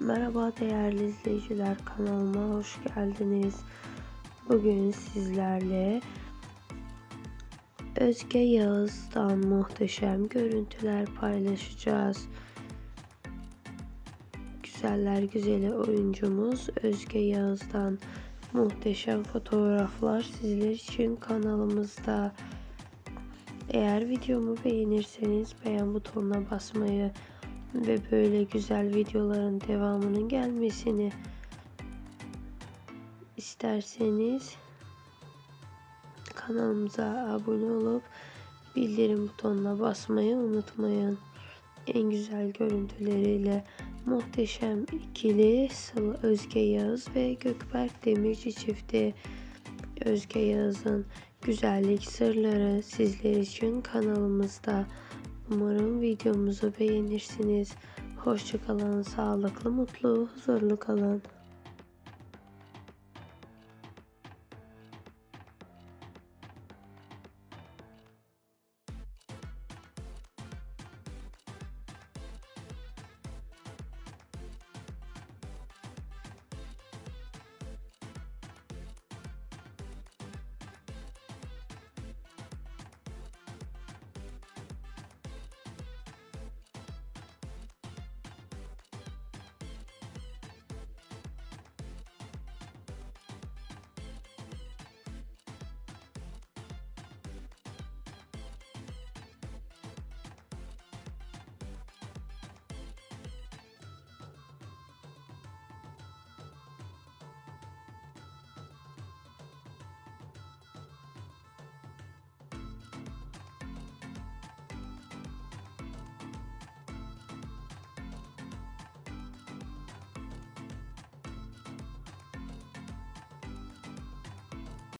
Merhaba değerli izleyiciler kanalıma hoş geldiniz. Bugün sizlerle Özge Yağız'dan muhteşem görüntüler paylaşacağız. Güzeller güzeli oyuncumuz Özge Yağız'dan muhteşem fotoğraflar sizler için kanalımızda. Eğer videomu beğenirseniz beğen butonuna basmayı ve böyle güzel videoların devamının gelmesini isterseniz kanalımıza abone olup bildirim butonuna basmayı unutmayın. En güzel görüntüleriyle muhteşem ikili Sıla Özge Yağız ve Gökberk Demirci çifti Özge Yağız'ın güzellik sırları sizler için kanalımızda. Umarım videomuzu beğenirsiniz. Hoşçakalın, sağlıklı, mutlu, huzurlu kalın.